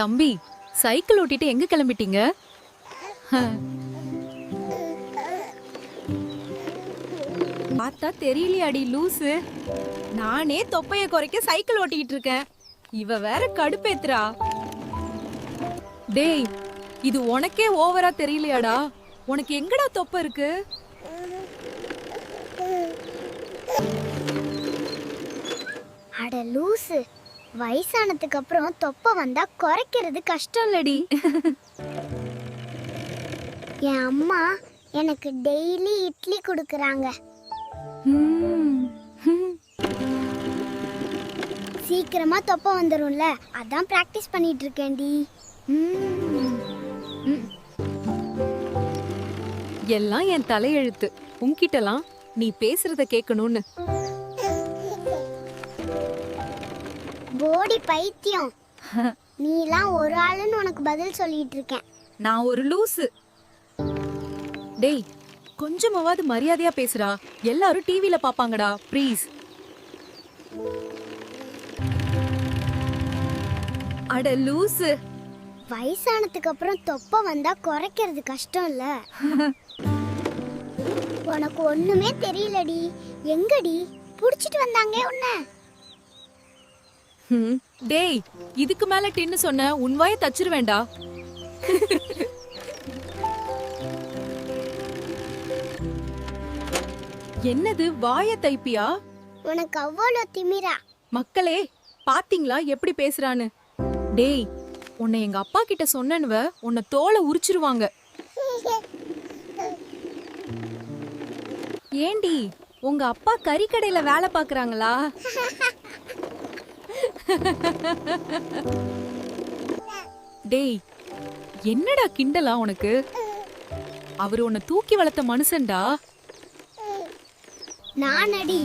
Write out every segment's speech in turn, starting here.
தம்பி சைக்கிள் ஓட்டிட்டு எங்க கிளம்பிட்டீங்க? பார்த்தா தெரியலையாடி லூசு. நானே தொப்பைய குறைக்க சைக்கிள் ஓட்டிக்கிட்டு இருக்கேன். இவ வேற கடுப்பேத்துறா. டேய் இது உனக்கே ஓவரா தெரியலையாடா. உனக்கு எங்கடா தொப்பை இருக்கு? அட லூசு வயசானதுக்கு அப்புறம் தொப்பை வந்தா குறைக்கிறது கஷ்டம் இல்லடி என் அம்மா எனக்கு டெய்லி இட்லி கொடுக்கறாங்க. சீக்கிரமா தொப்பை வந்துரும்ல. அதான் பிராக்டிஸ் பண்ணிட்டு இருக்கேன்டி. எல்லாம் என் தலையெழுத்து. உன்கிட்டலாம் நீ பேசுறத கேட்கணும்னு. போடி பைத்தியம். நீலாம் ஒரு ஆளுன்னு உனக்கு பதில் சொல்லிட்டு இருக்கேன். நான் ஒரு லூசு. டேய் கொஞ்சமாவது மரியாதையா பேசுடா. எல்லாரும் டிவில பாப்பாங்கடா ப்ளீஸ் அட லூசு. வயசானதுக்கு அப்புறம் தொப்பை வந்தா குறைக்கிறது கஷ்டம் இல்ல. உனக்கு ஒண்ணுமே தெரியலடி. எங்கடி? புடிச்சிட்டு வந்தாங்க உன்ன. டேய் இதுக்கு மேல டின்னு சொன்ன உன் வாய தச்சிருவேண்டா என்னது வாய தைப்பியா? உனக்கு அவ்வளோ திமிரா. மக்களே பாத்தீங்களா எப்படி பேசுறான்னு? டேய் உன்னை எங்க அப்பா கிட்ட சொன்னனுவ உன்னை தோலை உரிச்சிருவாங்க. ஏண்டி உங்க அப்பா கறிக்கடையில வேலை பாக்குறாங்களா? டேய் என்னடா கிண்டலா உனக்கு? அவர் உன்னை தூக்கி வளர்த்த மனுஷன்டா. நான் அடி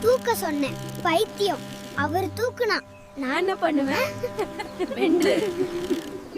தூக்க சொன்னேன். பைத்தியம். அவர் தூக்குனா நான் என்ன பண்ணுவேன்?